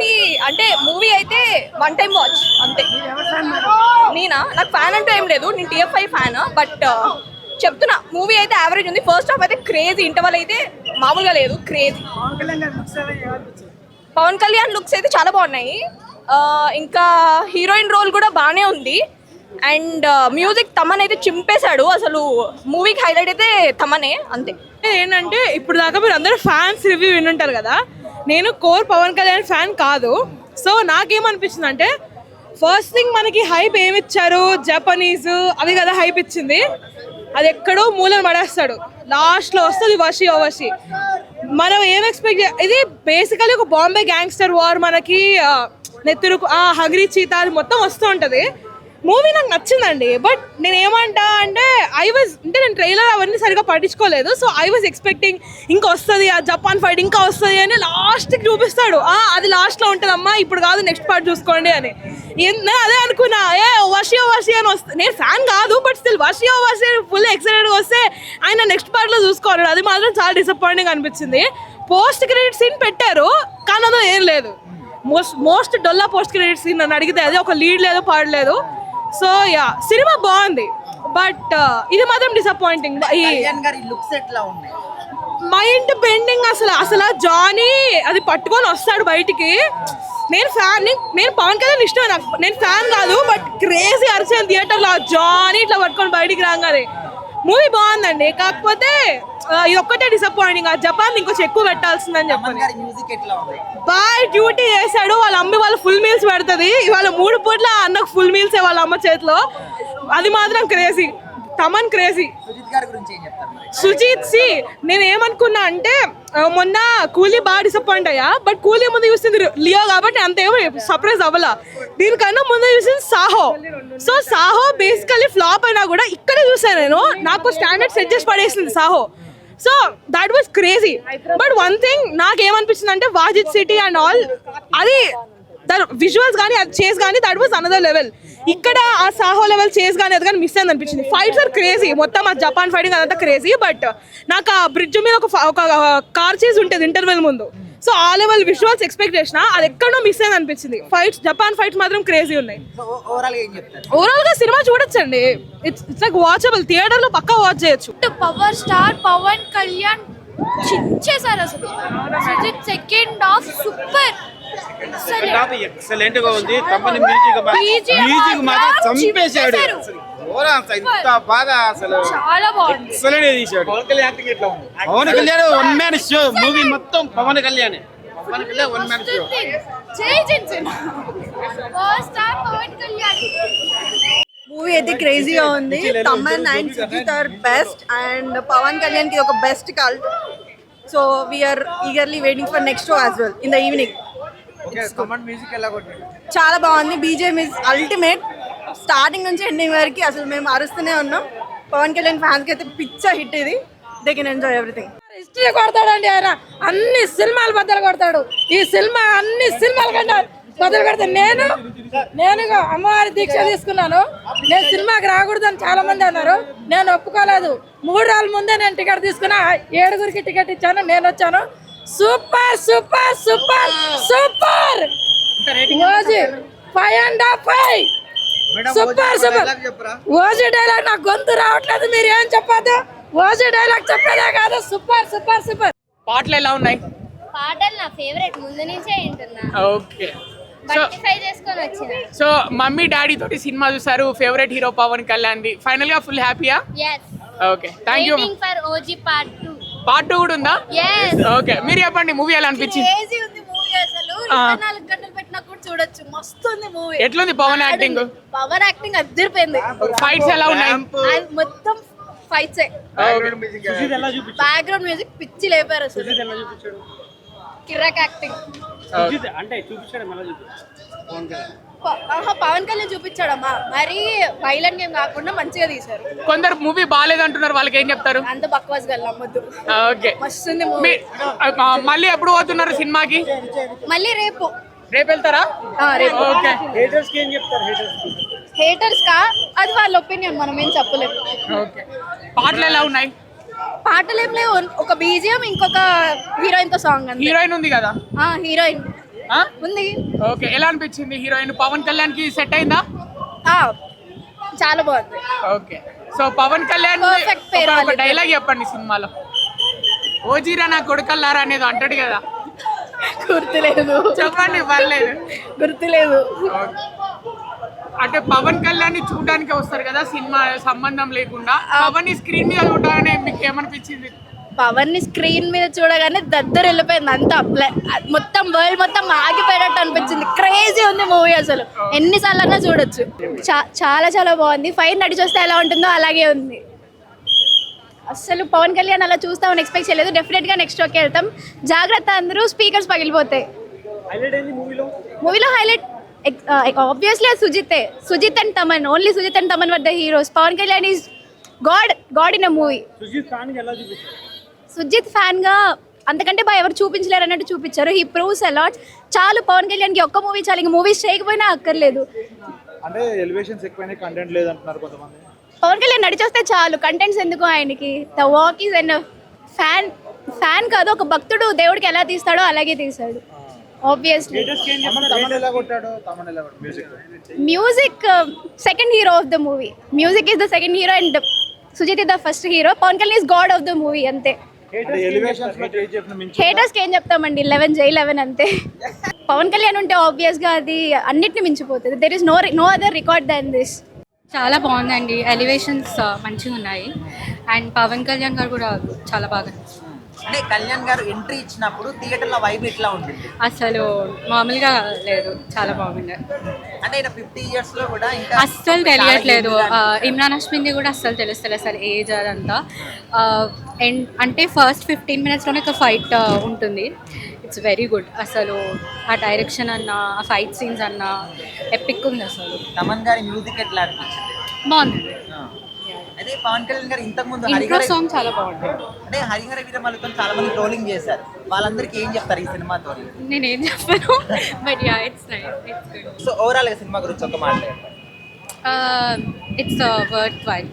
చూసి అంటే మూవీ అయితే వన్ టైం వాచ్ అంతే. నేనా? నాకు ఫ్యాన్ అంటూ ఏం లేదు. నేను టీఎఫ్ఐ ఫ్యాన్ బట్ చెప్తున్నా మూవీ అయితే యావరేజ్ ఉంది. ఫస్ట్ హాఫ్ అయితే క్రేజీ ఇంటర్వల్ అయితే మామూలుగా లేదు. క్రేజీ పవన్ కళ్యాణ్ లుక్స్ అయితే చాలా బాగున్నాయి. Uh, ఇంకా హీరోయిన్ రోల్ కూడా బాగానే ఉంది. అండ్ uh, మ్యూజిక్ తమన్ అయితే చింపేశాడు. అసలు మూవీకి హైలైట్ అయితే తమనే అంతే. ఏంటంటే ఇప్పుడు దాకా మీరు అందరూ ఫ్యాన్స్ రివ్యూ వినుంటారు కదా. నేను కోర్ పవన్ కళ్యాణ్ ఫ్యాన్ కాదు. సో నాకేమనిపించింది అంటే ఫస్ట్ థింగ్ మనకి హైప్ ఏమిచ్చారు? జపనీస్ అవి కదా హైప్ ఇచ్చింది. అది ఎక్కడో మూలన పడేస్తాడు. లాస్ట్లో వస్తుంది వషి ఓ మనం ఏం ఎక్స్పెక్ట్ ఇది బేసికలీ ఒక బాంబే గ్యాంగ్స్టర్ వార్ మనకి ఆ, నెత్తురు ఆ చీత అది మొత్తం వస్తూ ఉంటుంది. మూవీ నాకు నచ్చిందండి బట్ నేను ఏమంటా అంటే ఐ వాజ్ అంటే నేను ట్రైలర్ అవన్నీ సరిగా పట్టించుకోలేదు సో ఐ వాజ్ ఎక్స్పెక్టింగ్ ఇంకా వస్తుంది ఆ జపాన్ ఫైట్ ఇంకా వస్తుంది అని లాస్ట్కి చూపిస్తాడు. ఆ అది లాస్ట్లో ఉంటుందమ్మా ఇప్పుడు కాదు నెక్స్ట్ పార్ట్ చూసుకోండి అని. నేను అదే అనుకున్నా ఏ వర్షియో వర్షి అని వస్తే నేను ఫ్యాన్ కాదు బట్ స్టిల్ వర్షియో వర్షి ఫుల్ ఎక్సైటెడ్గా వస్తే ఆయన నెక్స్ట్ పార్ట్లో చూసుకోవాలి. అది మాత్రం చాలా డిసప్పాయింటింగ్ అనిపించింది. పోస్ట్ క్రెడిట్ సీన్ పెట్టారు కానీ అందులో ఏం లేదు. మోస్ట్ మోస్ట్ డొల్లా పోస్ట్ క్రెడిట్ సీన్ నన్ను అడిగితే అది ఒక లీడ్ లేదు పాడలేదు సో యా సినిమా బాగుంది. బట్ ఇది మాత్రం డిసప్పాయింటింగ్ ఈ లుక్స్ ఎట్లా ఉన్నాయి? మైండ్ బెండింగ్ అసలు అసలు జానీ అది పట్టుకొని వస్తాడు బయటికి. నేను ఫ్యాన్ నేను పవన్ కళ్యాణ్ ఇష్టం నాకు. నేను ఫ్యాన్ కాదు బట్ క్రేజీ అరిచాను థియేటర్లో జానీ ఇట్లా పట్టుకొని బయటికి రాగానే. మూవీ బాగుందండి. కాకపోతే ఇది ఒక్కటే డిసప్పాయింటింగ్ ఆ జపాన్ ఇంకొంచెం ఎక్కువ పెట్టాల్సిందని చెప్పాలి. ఉంది? బాయ్ డ్యూటీ చేశాడు వాళ్ళ అమ్మ వాళ్ళ ఫుల్ మీల్స్ పెడుతుంది. ఇవాళ మూడు పూట్ల అన్నకు ఫుల్ మీల్స్ వాళ్ళ అమ్మ చేతిలో. అది మాత్రం క్రేజీ తమన్ క్రేజీ సుజిత్ సి నేను ఏమనుకున్నా అంటే మొన్న కూలీ బాగా డిసప్పాయింట్ అయ్యా బట్ కూలీ ముందు చూసింది లియో కాబట్టి అంత ఏమో సర్ప్రైజ్ అవ్వాల. దీనికన్నా ముందు చూసింది Saaho. So Saaho basically flop అయినా కూడా ఇక్కడే చూసాను నేను. నాకు స్టాండర్డ్ సెట్ చేసి పడేసింది Saaho. So that was crazy but one thing నాకేమనిపించింది అంటే వాజిత్ సిటీ అండ్ ఆల్ అది విజువల్స్ కానీ అది చేస్ కానీ దట్ వాస్ అనదర్ లెవెల్ ఇక్కడ ఆ సాహో లెవెల్ చేస్ కానీ అది కానీ మిస్ అయింది అనిపించింది. ఫైట్స్ ఆర్ క్రేజీ మొత్తం ఆ జపాన్ ఫైటింగ్ అదంతా క్రేజీ బట్ నాకు ఆ బ్రిడ్జ్ మీద ఒక ఒక కార్ చేసి ఉంటుంది ఇంటర్వెల్ ముందు. సో ఆ లెవెల్ విజువల్స్ ఎక్స్పెక్ట్ చేసిన అది ఎక్కడో మిస్ అయింది అనిపించింది. ఫైట్స్ జపాన్ ఫైట్స్ మాత్రం క్రేజీ ఉన్నాయి. ఓవరాల్గా ఏం చెప్తారు? ఓవరాల్గా సినిమా చూడొచ్చండి. ఇట్స్ ఇట్స్ లైక్ వాచబుల్ థియేటర్లో పక్కా వాచ్ చేయొచ్చు. పవర్ స్టార్ పవన్ కళ్యాణ్ చించేశారు అసలు. సుజిత్ సెకండ్ హాఫ్ సూపర్ ఎక్సలెంట్గా ఉంది. తమ్మని మ్యూజిక్ మ్యూజిక్ మాత్రం చంపేశాడు. చింపేశారు. అసలు ఘోరం అసలు ఇంత బాగా అసలు. చాలా బాగుంది. ఎక్సలెంట్ తీశాడు పవన్ కళ్యాణ్ యాక్టింగ్ ఎట్లా ఉంది? Pavan Kalyan one man show movie మొత్తం Pavan Kalyan. Pavan Kalyan one man show జై జన్సన్ power star Pavan Kalyan. Movie అయితే క్రేజీగా ఉంది. Thaman and Sujeeth are best and Pavan కళ్యాణ్కి ఒక best cult so we're eagerly waiting for next show as well in the evening music ఎలా కొట్టాడు చాలా బాగుంది. బీజేఎం ఇస్ అల్టిమేట్ స్టార్టింగ్ నుంచి ఎండింగ్ వరకు అసలు మేము అరుస్తూనే ఉన్నాం. పవన్ కళ్యాణ్ ఫ్యాన్స్కి అయితే పిచ్చ హిట్ ఇది. They can enjoy everything history కొడతాడండి ఆయన. అన్ని సినిమాలు బద్దలు కొడతాడు. ఈ సినిమా అన్ని సినిమాల కన్నా బదులు కొడతాడు నేను నేను అమ్మవారి దీక్ష తీసుకున్నాను. నేను సినిమాకి రాకూడదని చాలా మంది అన్నారు. నేను ఒప్పుకోలేదు. మూడు రోజుల ముందే నేను టికెట్ తీసుకున్నా. ఏడుగురికి టికెట్ ఇచ్చాను. నేను వచ్చాను. Super super super super! Five and half five! Super super. OG dialogue నాకు గొంతు రావట్లేదు మీరు ఏం చెప్పొద్దు? ఓజీ డైలాగ్ చెప్పేదే కాదు. Super super super. పాటలు ఎలా ఉన్నాయి? పాటలు నా ఫేవరెట్ ముందు నుంచే వింటున్నా. ఓకే. సో బట్టిఫై చేసుకొని వచ్చిన. సో మమ్మీ డాడీ తోటి సినిమా చూసారు ఫేవరెట్ హీరో పవన్ కళ్యాణ్ ది. ఫైనల్గా ఫుల్ హ్యాపీయా okay thank you for OG part two part two కూడా ఉందా? ఓకే మీరు చెప్పండి మూవీ ఎలా అనిపించింది? క్రేజీ ఉంది మూవీ అసలు. చూడొచ్చు. మస్తు ఉంది మూవీ ఎట్లుంది పవన్ యాక్టింగ్ పవర్ యాక్టింగ్ అదిరిపోయింది ఫైట్స్ ఎలా ఉన్నాయి? అది మొత్తం ఫైట్స్ బ్యాక్గ్రౌండ్ మ్యూజిక్ పిచ్చి లేపారు అసలు. కిరాక్ యాక్టింగ్ ఆహా, పవన్ కళ్యాణ్ చూపించాడమ్మా. మరి వైలెంట్ గేమ్ కాకుండా మంచిగా తీశారు. కొందరు మూవీ బాగాలేదంటున్నారు వాళ్ళకి ఏం చెప్తారు? అంత బక్వాస్ గల్ నమ్మద్దు. ఓకే మస్తుంది మళ్ళీ ఎప్పుడు పోతున్నారు సినిమాకి? మళ్ళీ రేపు. రేపు వెళ్తారా? ఆ, రేపు. ఓకే. హేటర్స్ కా అది వాళ్ళ ఒపీనియన్ మనం ఏం చెప్పలేము ఓకే. పాటలు ఎలా ఉన్నాయి? పాటలు ఏం లేవు. ఒక బీజియం ఇంకొక హీరోయిన్తో సాంగ్ అంతే. హీరోయిన్ ఉంది కదా? ఆ హీరోయిన్ ఆ? ఉంది. ఓకే. ఎలా అనిపించింది హీరోయిన్ పవన్ కళ్యాణ్కి సెట్ అయిందా? ఆ, చాలా బాగుంది. Okay. So Pavan Kalyan Perfect pair ఒక- ఒక వాళ్ళిద్దరు. డైలాగ్ చెప్పండి సినిమాలో. ఓజీరా నా కొడుకల్లారా అనేది అంటాడు కదా. గుర్తులేదు. చెప్పండి పర్లేదు. గుర్తులేదు. అంటే పవన్ కళ్యాణ్ని చూడడానికి వస్తారు కదా సినిమా సంబంధం లేకుండా. పవన్ని స్క్రీన్ మీద చూడగానే మీకు ఏమనిపించింది? పవన్ని స్క్రీన్ మీద చూడగానే దద్దరు వెళ్ళిపోయింది అంతా. ప్ల- మొత్తం వరల్డ్ మొత్తం ఆగిపోయినట్టు అనిపించింది. క్రేజీ ఉంది మూవీ అసలు. ఎన్నిసార్లు అన్నా చూడొచ్చు. చాలా చాలా బాగుంది. ఫైన్ నడిచి వస్తే ఎలా ఉంటుందో అలాగే ఉంది. అసలు పవన్ కళ్యాణ్ అలా చూస్తామని ఎక్స్పెక్ట్ చేయలేదు. డెఫినెట్గా నెక్స్ట్ షోకి వెళ్తాం. జాగ్రత్త అందరూ స్పీకర్స్ పగిలిపోతాయి. మూవీలో highlight obviously సుజితే Sujeeth and Thaman only Sujeeth and Thaman were the heroes Pavan Kalyan is god god in a movie Sujeeth ఫ్యాన్గా అంతకంటే బాగా ఎవరు చూపించలేరు అన్నట్టు చూపించారు. హీ ప్రూవ్స్ అలాట్ చాలు పవన్ కళ్యాణ్కి ఒక్క మూవీ చాలు. ఇంక మూవీస్ చేయకపోయినా అక్కర్లేదు. అంటే ఎలివేషన్స్ ఎక్కువైనా కంటెంట్ లేదంటున్నారు కొంతమంది. పవన్ కళ్యాణ్ నడిచొస్తే చాలు కంటెంట్స్ ఎందుకు ఆయనకి? The walk is and fan fan కాదు ఒక భక్తుడు దేవుడికి ఎలా తీస్తాడో అలాగే తీశాడు ఆబ్వియస్లీ కొట్టాడు music second hero of the movie music is the second hero and Sujeeth the first hero Pavan Kalyan is god of the movie అంతే. హేటర్స్కి ఏం చెప్తామండి? లెవెన్ జై లెవెన్ అంతే. పవన్ కళ్యాణ్ ఉంటే ఆబ్వియస్గా అది అన్నిటిని మించిపోతుంది. There is no no other record than this చాలా బాగుందండి. ఎలివేషన్స్ మంచిగా ఉన్నాయి. అండ్ పవన్ కళ్యాణ్ గారు కూడా చాలా బాగా అంటే కళ్యాణ్ గారు ఎంట్రీ ఇచ్చినప్పుడు థియేటర్లో వైబ్ ఎట్లా ఉంటుంది అసలు మామూలుగా లేదు. చాలా బాగుంది. అంటే ఆయన ఫిఫ్టీ ఇయర్స్లో కూడా అస్సలు తెలియట్లేదు. ఇమ్రాన్ హష్మింది కూడా అస్సలు తెలుస్తలేదు అసలు ఏజ్ అదంతా. అండ్ అంటే ఫస్ట్ ఫిఫ్టీన్ మినిట్స్లోనే ఒక ఫైట్ ఉంటుంది. ఇట్స్ వెరీ గుడ్ అసలు ఆ డైరెక్షన్ అన్న ఆ ఫైట్ సీన్స్ అన్న ఎపిక్ ఉంది అసలు. తమన్ గారి మ్యూజిక్ ఎట్లా అనిపించింది? బాగుంది. అదే పవన్ కళ్యాణ్ గారు ఇంతకు ముందు ఇంట్రో హరిహర సాంగ్ చాలా బాగుంది. అంటే హరిహర వీరమలతో చాలా మంది ట్రోలింగ్ చేశారు. వాళ్ళందరికీ ఏం చెప్తారు ఈ సినిమాతో నేనేం చెప్పను but yeah it's nice it's good so ఓవరాల్గా సినిమా గురించి ఒక మాట ఇట్స్ వర్త్ వైల్